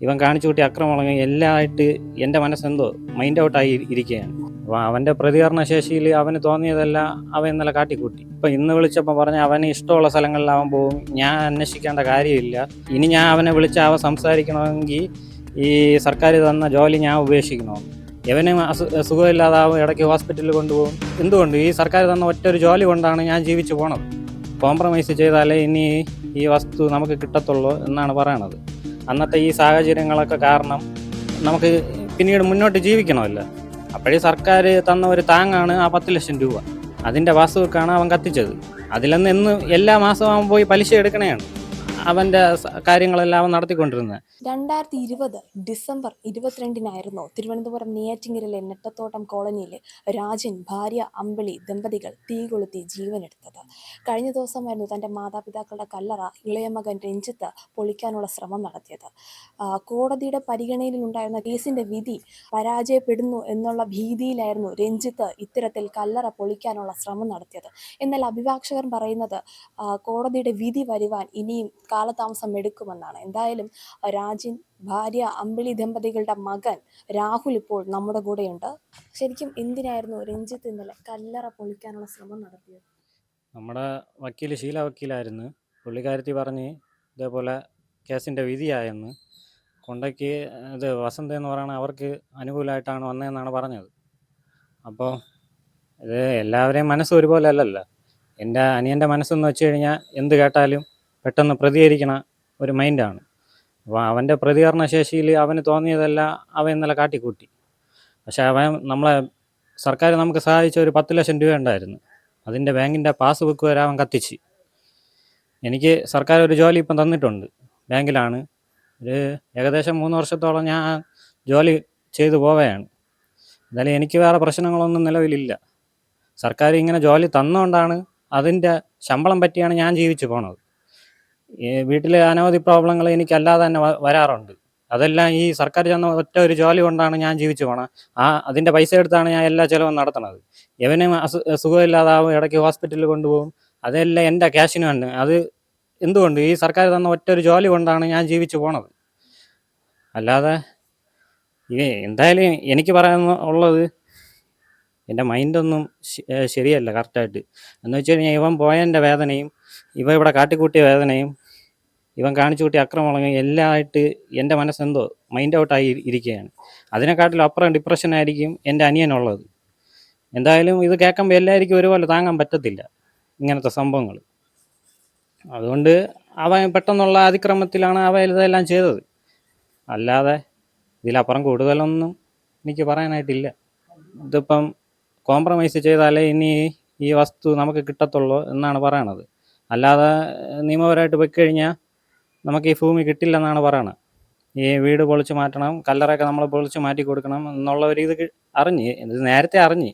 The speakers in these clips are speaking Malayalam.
ഇവൻ കാണിച്ചു കൂട്ടിയ വളങ്ങി എല്ലാമായിട്ട് എന്റെ മനസ്സെന്തോ മൈൻഡ് ഔട്ടായി ഇരിക്കുകയാണ്. അപ്പോൾ അവന്റെ പ്രതികരണ ശേഷിയിൽ അവന് തോന്നിയതെല്ലാം അവൻ ഇന്നലെ കാട്ടിക്കൂട്ടി. ഇപ്പം ഇന്ന് വിളിച്ചപ്പോൾ പറഞ്ഞ അവന് ഇഷ്ടമുള്ള സ്ഥലങ്ങളിൽ അവൻ പോകും. ഞാൻ അന്വേഷിക്കേണ്ട കാര്യമില്ല. ഇനി ഞാൻ അവനെ വിളിച്ച് അവൻ സംസാരിക്കണമെങ്കിൽ ഈ സർക്കാർ തന്ന ജോലി ഞാൻ ഉപേക്ഷിക്കണോ? ഇവന് സുഖമില്ലാതാവും ഇടയ്ക്ക് ഹോസ്പിറ്റലിൽ കൊണ്ടുപോകും. എന്തുകൊണ്ട്? ഈ സർക്കാർ തന്ന ഒറ്റൊരു ജോലി കൊണ്ടാണ് ഞാൻ ജീവിച്ചു പോണത്. കോംപ്രമൈസ് ചെയ്താലേ ഇനി ഈ വസ്തു നമുക്ക് കിട്ടത്തുള്ളൂ എന്നാണ് പറയണത്. അന്നത്തെ ഈ സാഹചര്യങ്ങളൊക്കെ കാരണം നമുക്ക് പിന്നീട് മുന്നോട്ട് ജീവിക്കണമല്ലോ. അപ്പോഴേ സർക്കാർ തന്ന ഒരു താങ്ങാണ് ആ പത്ത് ലക്ഷം രൂപ. അതിന്റെ വാസ്തുവെക്കാണ് അവൻ കത്തിച്ചത്. അതിലെന്ന് എന്ന് എല്ലാ മാസവും അവൻ പോയി പലിശ എടുക്കണേയാണ്. അവന്റെ സ- കാര്യങ്ങളെല്ലാം നടത്തിക്കൊണ്ടിരുന്നത് രണ്ടായിരത്തി ഇരുപത് ഡിസംബർ ഇരുപത്തിരണ്ടിനായിരുന്നു തിരുവനന്തപുരം നെയ്യാറ്റിങ്കരയിലെ നെട്ടത്തോട്ടം കോളനിയിൽ രാജൻ ഭാര്യ അമ്പിളി ദമ്പതികൾ തീ കൊളുത്തി ജീവനെടുത്തത്. കഴിഞ്ഞ ദിവസമായിരുന്നു തന്റെ മാതാപിതാക്കളുടെ കല്ലറ ഇളയ മകൻ രഞ്ജിത്ത് പൊളിക്കാനുള്ള ശ്രമം നടത്തിയത്. കോടതിയുടെ പരിഗണനയിലുണ്ടായിരുന്ന കേസിന്റെ വിധി പരാജയപ്പെടുന്നു എന്നുള്ള ഭീതിയിലായിരുന്നു രഞ്ജിത്ത് ഇത്തരത്തിൽ കല്ലറ പൊളിക്കാനുള്ള ശ്രമം നടത്തിയത്. എന്നാൽ അഭിഭാഷകർ പറയുന്നത് കോടതിയുടെ വിധി വരുവാൻ ഇനിയും കാലതാമസം എടുക്കുമെന്നാണ്. എന്തായാലും രാജിൻ ഭാര്യ അമ്പിളി ദമ്പതികളുടെ മകൻ രാഹുൽ ഇപ്പോൾ നമ്മുടെ കൂടെയുണ്ട്. ശരിക്കും എന്തിനായിരുന്നു രഞ്ജിത്ത് ഇന്നലെ കല്ലറ പൊളിക്കാനുള്ള ശ്രമം നടത്തിയത്? നമ്മുടെ വക്കീൽ ശീല വക്കീലായിരുന്നു. പുള്ളിക്കാരത്തി പറഞ്ഞ് ഇതേപോലെ കേസിന്റെ വിധിയായെന്ന് കൊണ്ടയ്ക്ക് ഇത് വസന്ത എന്ന് പറയുന്നത് അവർക്ക് അനുകൂലമായിട്ടാണ് വന്നതെന്നാണ് പറഞ്ഞത്. അപ്പോൾ ഇത് എല്ലാവരെയും മനസ്സ് ഒരുപോലെ അല്ലല്ലോ. എന്റെ അനിയന്റെ മനസ്സെന്ന് വെച്ച് കഴിഞ്ഞാൽ എന്ത് കേട്ടാലും പെട്ടെന്ന് പ്രതികരിക്കണ ഒരു മൈൻഡാണ്. അപ്പോൾ അവന്റെ പ്രതികരണ ശേഷിയിൽ അവന് തോന്നിയതെല്ലാം അവൻ ഇന്നലെ കാട്ടിക്കൂട്ടി. പക്ഷേ അവൻ നമ്മളെ സർക്കാർ നമുക്ക് സഹായിച്ച ഒരു പത്ത് ലക്ഷം രൂപ ഉണ്ടായിരുന്നു. അതിന്റെ ബാങ്കിന്റെ പാസ്ബുക്ക് വരെ അവൻ കത്തിച്ച്. എനിക്ക് സർക്കാർ ഒരു ജോലി ഇപ്പം തന്നിട്ടുണ്ട്. ബാങ്കിലാണ്. ഒരു ഏകദേശം മൂന്ന് വർഷത്തോളം ഞാൻ ജോലി ചെയ്തു പോവുകയാണ്. എന്തായാലും എനിക്ക് വേറെ പ്രശ്നങ്ങളൊന്നും നിലവിലില്ല. സർക്കാർ ഇങ്ങനെ ജോലി തന്നുകൊണ്ടാണ് അതിന്റെ ശമ്പളം പറ്റിയാണ് ഞാൻ ജീവിച്ചു പോണത്. ഈ വീട്ടിലെ അനവധി പ്രോബ്ലങ്ങൾ എനിക്കല്ലാതെ തന്നെ വരാറുണ്ട്. അതെല്ലാം ഈ സർക്കാർ ചെന്ന ഒറ്റ ഒരു ജോലി കൊണ്ടാണ് ഞാൻ ജീവിച്ചു പോണത് ആ അതിന്റെ പൈസ എടുത്താണ് ഞാൻ എല്ലാ ചിലവും നടത്തുന്നത്. എവനും സുഖമില്ലാതാവും ഇടയ്ക്ക് ഹോസ്പിറ്റലിൽ കൊണ്ടുപോകും. അതെല്ലാം എന്റെ ക്യാഷിന് വേണ്ട. അത് എന്തുകൊണ്ട്? ഈ സർക്കാർ തന്ന ഒറ്റ ഒരു ജോലി കൊണ്ടാണ് ഞാൻ ജീവിച്ചു പോണത്. അല്ലാതെ ഈ എന്തായാലും എനിക്ക് പറയാൻ ഉള്ളത് എന്റെ മൈൻഡൊന്നും ശരിയല്ല കറക്റ്റായിട്ട്. എന്ന് വെച്ച് കഴിഞ്ഞാൽ ഇവൻ പോയതിന്റെ വേദനയും ഇവ ഇവിടെ കാട്ടിക്കൂട്ടിയ വേദനയും ഇവൻ കാണിച്ചു കൂട്ടിയ അക്രമങ്ങളും എല്ലാമായിട്ട് എന്റെ മനസ്സെന്തോ മൈൻഡ് ഔട്ടായി ഇരിക്കുകയാണ്. അതിനെക്കാട്ടിലും അപ്പുറം ഡിപ്രഷനായിരിക്കും എന്റെ അനിയനുള്ളത്. എന്തായാലും ഇത് കേൾക്കുമ്പോൾ എല്ലാവർക്കും ഒരുപോലെ താങ്ങാൻ പറ്റത്തില്ല ഇങ്ങനത്തെ സംഭവങ്ങൾ അതുകൊണ്ട് അവൻ പെട്ടെന്നുള്ള അതിക്രമത്തിലാണ് അവ ഇതെല്ലാം ചെയ്തത്. അല്ലാതെ ഇതിലപ്പുറം കൂടുതലൊന്നും എനിക്ക് പറയാനായിട്ടില്ല. ഇതിപ്പം കോംപ്രമൈസ് ചെയ്താലേ ഇനി ഈ വസ്തു നമുക്ക് കിട്ടത്തുള്ളൂ എന്നാണ് പറയണത്. അല്ലാതെ നിയമപരമായിട്ട് പോയി കഴിഞ്ഞാൽ നമുക്ക് ഈ ഭൂമി കിട്ടില്ലെന്നാണ് പറയണത്. ഈ വീട് പൊളിച്ച് മാറ്റണം കല്ലറയൊക്കെ നമ്മൾ പൊളിച്ച് മാറ്റി കൊടുക്കണം എന്നുള്ള ഒരു ഇത് അറിഞ്ഞ് ഇത് നേരത്തെ അറിഞ്ഞ്.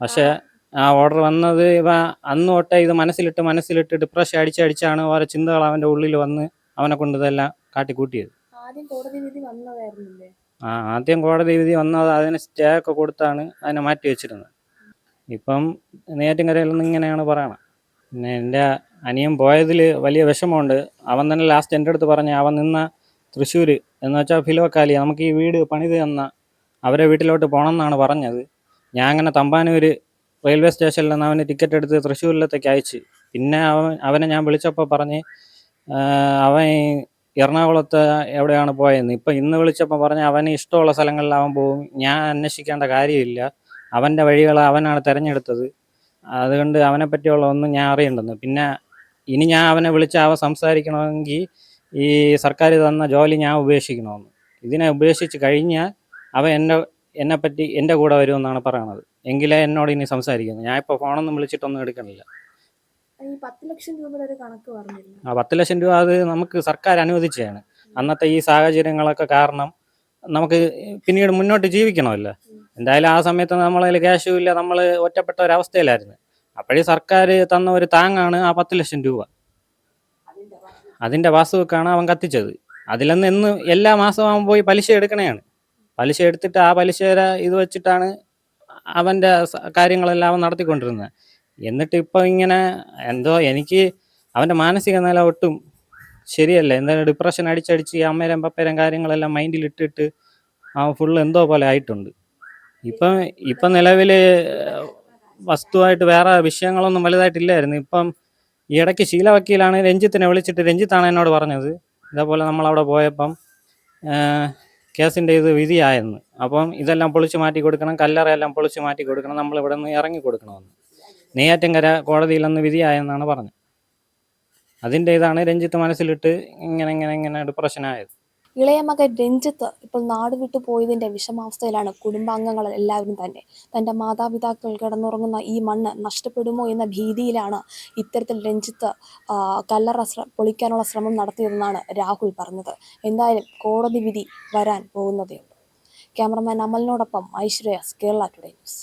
പക്ഷേ ആ ഓർഡർ വന്നത് ഇവ അന്ന് തൊട്ടേ ഇത് മനസ്സിലിട്ട് മനസ്സിലിട്ട് ഡിപ്രഷൻ അടിച്ചടിച്ചാണ് ഓരോ ചിന്തകൾ അവന്റെ ഉള്ളിൽ വന്ന് അവനെ കൊണ്ട് ഇതെല്ലാം കാട്ടിക്കൂട്ടിയത്. ആ ആദ്യം കോടതി വിധി വന്നത് അതിന് സ്റ്റേ ഒക്കെ കൊടുത്താണ് അതിനെ മാറ്റി വെച്ചിരുന്നത്. ഇപ്പം നെയ്യാറ്റിൻകരയിൽ നിന്ന് ഇങ്ങനെയാണ് പറയണത്. പിന്നെ എന്റെ അനിയൻ പോയതിൽ വലിയ വിഷമമുണ്ട്. അവൻ തന്നെ ലാസ്റ്റ് എന്റെ അടുത്ത് പറഞ്ഞ അവൻ നിന്ന തൃശ്ശൂർ എന്ന് വെച്ചാൽ ഫിലോക്കാലി നമുക്ക് ഈ വീട് പണിത് തന്ന അവരെ വീട്ടിലോട്ട് പോകണം എന്നാണ് പറഞ്ഞത്. ഞാൻ അങ്ങനെ തമ്പാനൂർ റെയിൽവേ സ്റ്റേഷനിൽ നിന്ന് അവന് ടിക്കറ്റ് എടുത്ത് തൃശ്ശൂരിലത്തേക്ക് അയച്ച്. പിന്നെ അവൻ അവനെ ഞാൻ വിളിച്ചപ്പോൾ പറഞ്ഞ് അവൻ എറണാകുളത്ത് എവിടെയാണ് പോയെന്ന്? ഇപ്പം ഇന്ന് വിളിച്ചപ്പോൾ പറഞ്ഞ് അവന് ഇഷ്ടമുള്ള സ്ഥലങ്ങളിൽ അവൻ പോകും ഞാൻ അന്വേഷിക്കേണ്ട കാര്യമില്ല. അവന്റെ വഴികൾ അവനാണ് തിരഞ്ഞെടുത്തത്. അതുകൊണ്ട് അവനെ പറ്റിയുള്ള ഒന്നും ഞാൻ അറിയണ്ടെന്ന്. പിന്നെ ഇനി ഞാൻ അവനെ വിളിച്ച് അവ സംസാരിക്കണമെങ്കിൽ ഈ സർക്കാർ തന്ന ജോലി ഞാൻ ഉപേക്ഷിക്കണമെന്ന്. ഇതിനെ ഉപേക്ഷിച്ച് കഴിഞ്ഞാൽ അവൻ എന്നെ എന്നെപ്പറ്റി എന്റെ കൂടെ വരുമെന്നാണ് പറയണത്. എങ്കിലേ എന്നോട് ഇനി സംസാരിക്കുന്നത് ഞാൻ ഇപ്പോൾ ഫോണൊന്നും വിളിച്ചിട്ടൊന്നും എടുക്കണില്ല. ആ പത്ത് ലക്ഷം രൂപ അത് നമുക്ക് സർക്കാർ അനുവദിച്ചതാണ്. അന്നത്തെ ഈ സാഹചര്യങ്ങളൊക്കെ കാരണം നമുക്ക് പിന്നീട് മുന്നോട്ട് ജീവിക്കണമല്ലോ. എന്തായാലും ആ സമയത്ത് നമ്മളതിൽ ക്യാഷും ഇല്ല. നമ്മൾ ഒറ്റപ്പെട്ട ഒരവസ്ഥയിലായിരുന്നു അപ്പോഴേ സർക്കാർ തന്ന ഒരു താങ്ങാണ് ആ പത്ത് ലക്ഷം രൂപ. അതിന്റെ വാസ്തുവെക്കാണ് അവൻ കത്തിച്ചത്. അതിലൊന്ന് എന്ന് എല്ലാ മാസവും അവൻ പോയി പലിശ എടുക്കണേയാണ്. പലിശ എടുത്തിട്ട് ആ പലിശയുടെ ഇത് വെച്ചിട്ടാണ് അവന്റെ കാര്യങ്ങളെല്ലാം അവൻ നടത്തിക്കൊണ്ടിരുന്നത്. എന്നിട്ട് ഇപ്പോൾ ഇങ്ങനെ എന്തോ എനിക്ക് അവന്റെ മാനസിക നില ഒട്ടും ശരിയല്ല. എന്തായാലും ഡിപ്രഷൻ അടിച്ചടിച്ച് ഈ അമ്മേരം പപ്പേരം കാര്യങ്ങളെല്ലാം മൈൻഡിൽ ഇട്ടിട്ട് ആ ഫുള്ള് എന്തോ പോലെ ആയിട്ടുണ്ട്. ഇപ്പം ഇപ്പം നിലവിൽ വസ്തുവായിട്ട് വേറെ വിഷയങ്ങളൊന്നും വലുതായിട്ടില്ലായിരുന്നു. ഇപ്പം ഈ ഇടയ്ക്ക് ശീല വക്കീലാണ് രഞ്ജിത്തിനെ വിളിച്ചിട്ട് രഞ്ജിത്താണ് എന്നോട് പറഞ്ഞത്. ഇതേപോലെ നമ്മളവിടെ പോയപ്പം കേസിന്റെ ഇത് വിധിയായെന്ന്. അപ്പം ഇതെല്ലാം പൊളിച്ച് മാറ്റി കൊടുക്കണം കല്ലറയെല്ലാം പൊളിച്ച് മാറ്റി കൊടുക്കണം നമ്മൾ ഇവിടെ നിന്ന് ഇറങ്ങി കൊടുക്കണമെന്ന്. നെയ്യാറ്റിൻകര കോടതിയിലന്ന് വിധിയായെന്നാണ് പറഞ്ഞത്. അതിന്റെ ഇതാണ് രഞ്ജിത്ത് മനസ്സിലിട്ട് ഇങ്ങനെ ഇങ്ങനെ ഇങ്ങനെ ഡിപ്രഷനായത് ഇളയ മകൻ രഞ്ജിത്ത് ഇപ്പോൾ നാട് വിട്ടു പോയതിന്റെ വിഷമാവസ്ഥയിലാണ് കുടുംബാംഗങ്ങൾ എല്ലാവരും തന്നെ. തന്റെ മാതാപിതാക്കൾ കിടന്നുറങ്ങുന്ന ഈ മണ്ണ് നഷ്ടപ്പെടുമോ എന്ന ഭീതിയിലാണ് ഇത്തരത്തിൽ രഞ്ജിത്ത് കല്ലറ പൊളിക്കാനുള്ള ശ്രമം നടത്തിയതെന്നാണ് രാഹുൽ പറഞ്ഞത്. എന്തായാലും കോടതി വിധി വരാൻ പോകുന്നതേ ഉള്ളൂ ക്യാമറമാൻ അമലിനോടൊപ്പം ഐശ്വര്യ കേരള ടുഡേ ന്യൂസ്.